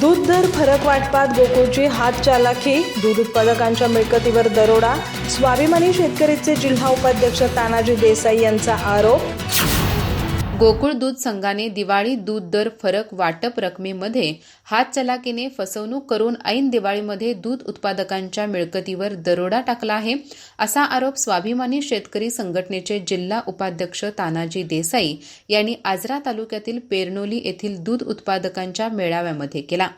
दूध दर फरक वाटपात गोकुळची हात चालाखी दूध उत्पादकांच्या मिळकतीवर दरोडा स्वाभिमानी शेतकरीचे जिल्हा उपाध्यक्ष तानाजी देसाई यांचा आरोप गोकुळ दूध संघाने दिवाळी दूध दर फरक वाटप रकमेमध्ये हातचलाकीने फसवणूक करून ऐन दिवाळीमध्ये दूध उत्पादकांच्या मिळकतीवर दरोडा टाकला आहे असा आरोप स्वाभिमानी शेतकरी संघटनेचे जिल्हा उपाध्यक्ष तानाजी देसाई यांनी आजरा तालुक्यातील पेरनोली येथील दूध उत्पादकांच्या मेळाव्यामध्ये केला.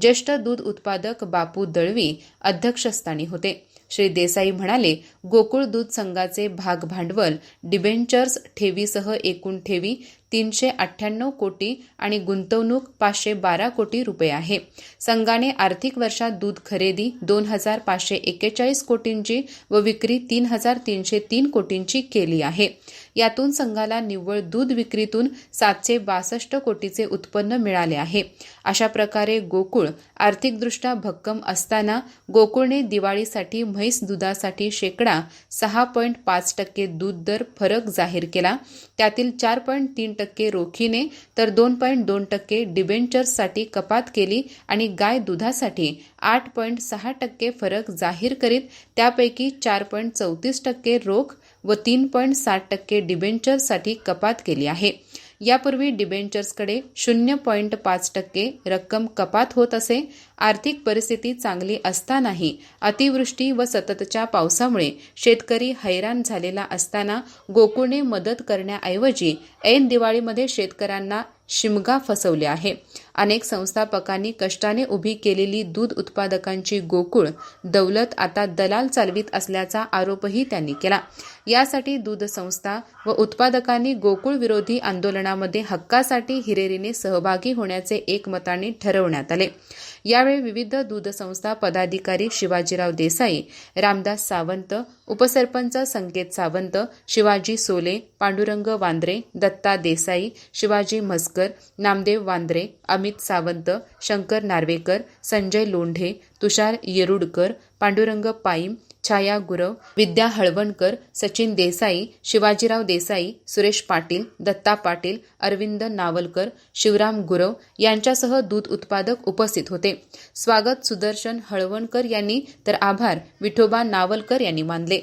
ज्येष्ठ दूध उत्पादक बापू दळवी अध्यक्षस्थानी होते. श्री देसाई म्हणाले गोकुळ दूध संघाचे भाग भांडवल डिबेंचर्स ठेवीसह एकूण ठेवी तीनशे अठ्ठ्याण्णव कोटी आणि गुंतवणूक पाचशे बारा कोटी रुपये आहे. संघाने आर्थिक वर्षात दूध खरेदी दोन हजार पाचशे एक्केचाळीस कोटींची व विक्री तीन हजार तीनशे तीन कोटींची केली आहे. यातून संघाला निव्वळ दूध विक्रीतून सातशे बासष्ट कोटीचे उत्पन्न मिळाले आहे. अशा प्रकारे गोकुळ आर्थिकदृष्ट्या भक्कम असताना गोकुळने दिवाळीसाठी म्हैस दुधासाठी शेकडा सहा पॉईंट पाच टक्के दूध दर फरक जाहीर केला. त्यातील चार पॉईंट तीन टक्के रोखीने तर दोन पॉईंट दोन टक्के डिबेंचर्ससाठी कपात केली आणि गाय दुधासाठी आठ पॉईंट सहा टक्के फरक जाहीर करीत त्यापैकी चार पॉईंट चौतीस टक्के रोख व तीन पॉईंट साठ टक्के डिबेंचर्ससाठी कपात केली आहे. यापूर्वी डिबेंचर्सकडे शून्य पॉईंट पाच टक्के रक्कम कपात होत असे आर्थिक परिस्थिती चांगली असतानाही अतिवृष्टी व सततच्या पावसामुळे शेतकरी हैराण झालेला असताना गोकुळने मदत करण्याऐवजी ऐन दिवाळीमध्ये शेतकऱ्यांना शिमगा फसवले आहे. अनेक संस्थापकांनी कष्टाने उभी केलेली दूध उत्पादकांची गोकुळ दौलत आता दलाल चालवित असल्याचा आरोपही त्यांनी केला. यासाठी दूध संस्था व उत्पादकांनी गोकुळ विरोधी आंदोलनामध्ये हक्कासाठी हिरेरीने सहभागी होण्याचे एकमताने ठरवण्यात आले. यावेळी विविध दूध संस्था पदाधिकारी शिवाजीराव देसाई रामदास सावंत उपसरपंच संकेत सावंत शिवाजी सोले पांडुरंग वांद्रे दत्ता देसाई शिवाजी म्हसकर नामदेव वांद्रे अमित सावंत शंकर नार्वेकर संजय लोंढे तुषार येरुडकर पांडुरंग पाईम छाया गुरव विद्या हळवणकर सचिन देसाई शिवाजीराव देसाई सुरेश पाटील दत्ता पाटील अरविंद नावलकर शिवराम गुरव यांच्यासह दूध उत्पादक उपस्थित होते. स्वागत सुदर्शन हळवणकर यांनी तर आभार विठोबा नावलकर यांनी मानले.